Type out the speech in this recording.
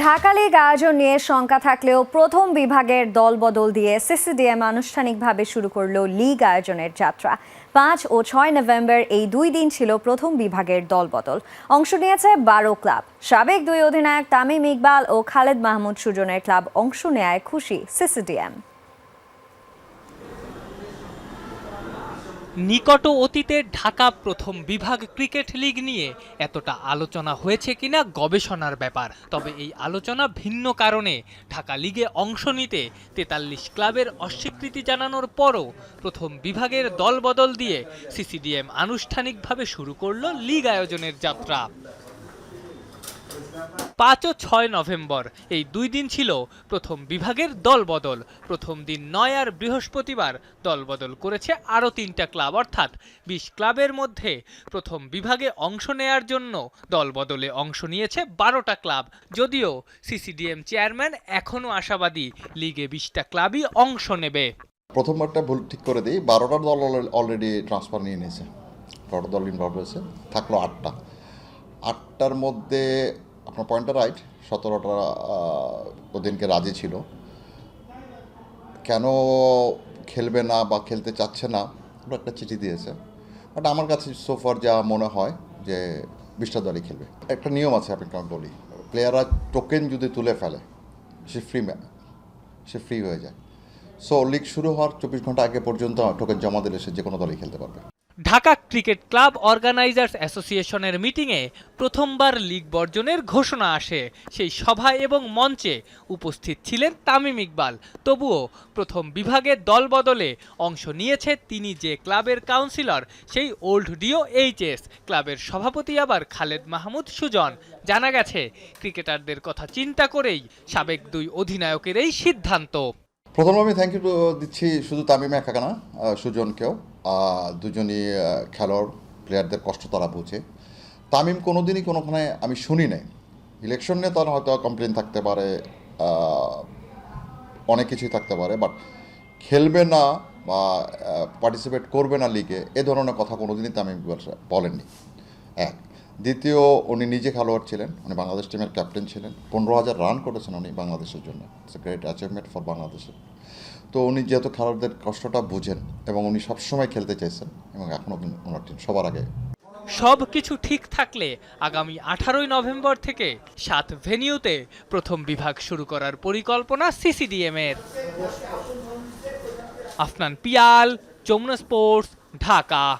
ঢাকা লীগ আয়োজন নিয়ে শঙ্কা থাকলেও প্রথম বিভাগের দলবদল দিয়ে সিসিডিএম আনুষ্ঠানিকভাবে শুরু করল লীগ আয়োজনের যাত্রা। পাঁচ ও ছয় নভেম্বর এই দুই দিন ছিল প্রথম বিভাগের দলবদল। অংশ নিয়েছে বারো ক্লাব। সাবেক দুই অধিনায়ক তামিম ইকবাল ও খালেদ মাহমুদ সুজনের ক্লাব অংশ নেয় খুশি সিসিডিএম। নিকট অতীতে ঢাকা প্রথম বিভাগ ক্রিকেট লিগ নিয়ে এতটা আলোচনা হয়েছে কিনা গবেষণার ব্যাপার। তবে এই আলোচনা ভিন্ন কারণে ঢাকা লিগে অংশ নিতে তেতাল্লিশ ক্লাবের অস্বীকৃতি জানানোর পরও প্রথম বিভাগের দলবদল দিয়ে সিসিডিএম আনুষ্ঠানিকভাবে শুরু করল লিগ আয়োজনের যাত্রা। পাঁচ ও ছয় নভেম্বর। এই দুই দিন ছিল প্রথম বিভাগের দলবদল। প্রথম দিন নয় আর বৃহস্পতিবার দলবদল করেছে আরও তিনটা ক্লাব। অর্থাৎ বিশ ক্লাবের মধ্যে প্রথম বিভাগে অংশ নেয়ার জন্য দলবদলে অংশ নিয়েছে বারোটা ক্লাব। যদিও সিসিডিএম চেয়ারম্যান এখনও আশাবাদী, লিগে বিশটা ক্লাবই অংশ নেবে। প্রথমবারটা ভুল ঠিক করে দিই, বারোটা দল অলরেডি ট্রান্সফার নিয়ে নিয়েছে। বারোটা দল ইনভলভ হয়েছে, থাকল আটটা। আটটার মধ্যে আপনার পয়েন্টটা রাইট সতেরোটা ওদিনকে রাজি ছিল। কেন খেলবে না বা খেলতে চাচ্ছে না ওরা একটা চিঠি দিয়েছে। বাট আমার কাছে সোফার যা মনে হয় যে বিশটা দলই খেলবে। একটা নিয়ম আছে, আপনাকে আমি বলি। প্লেয়াররা টোকেন যদি তুলে ফেলে, সে ফ্রি সে ফ্রি হয়ে যায়। সো লিগ শুরু হওয়ার চব্বিশ ঘণ্টা আগে পর্যন্ত টোকেন জমা দিলে সে যে কোনো দলই খেলতে পারবে। ঢাকা ক্রিকেট ক্লাব অর্গানাইজার্স অ্যাসোসিয়েশনের মিটিংয়ে প্রথমবার লিগ বর্জনের ঘোষণা আসে। সেই সভায় এবং মঞ্চে উপস্থিত ছিলেন তামিম ইকবাল। তবুও প্রথম বিভাগের দল বদলে অংশ নিয়েছে তিনি যে ক্লাবের কাউন্সিলর, সেই ওল্ড ডিও এইচএস ক্লাবের সভাপতি আবার খালেদ মাহমুদ সুজন। জানা গেছে, ক্রিকেটারদের কথা চিন্তা করেই সাবেক দুই অধিনায়কের এই সিদ্ধান্ত। প্রথমে আমি থ্যাংক ইউ দিচ্ছি শুধু তামিম একা না সুজনকেও। দুজনই খেলোয়াড় প্লেয়ারদের কষ্ট তারা বুঝে। তামিম কোনোদিনই কোনোখানে আমি শুনি নাই। ইলেকশন নিয়ে তার হয়তো কমপ্লেন থাকতে পারে অনেক কিছুই থাকতে পারে বাট খেলবে না বা পার্টিসিপেট করবে না লিগে এ ধরনের কথা কোনোদিনই তামিম বলেননি। এক। দ্বিতীয় উনি নিজে খেলোয়াড় ছিলেন, উনি বাংলাদেশ টিমের ক্যাপ্টেন ছিলেন। পনেরো হাজার রান করেছেন উনি বাংলাদেশের জন্য। ইটস গ্রেট অ্যাচিভমেন্ট ফর বাংলাদেশের। তো উনি যেহেতু খেলোয়াড়দের কষ্টটা বুঝেন এবং উনি সবসময় খেলতে চাইছেন এবং এখনও ওনার টিম সবার আগে। সব কিছু ঠিক থাকলে আগামী আঠারোই নভেম্বর থেকে সাত ভেনিউতে প্রথম বিভাগ শুরু করার পরিকল্পনা সিসিডিএম এর। আফনান পিয়াল, যমুনা স্পোর্টস ঢাকা।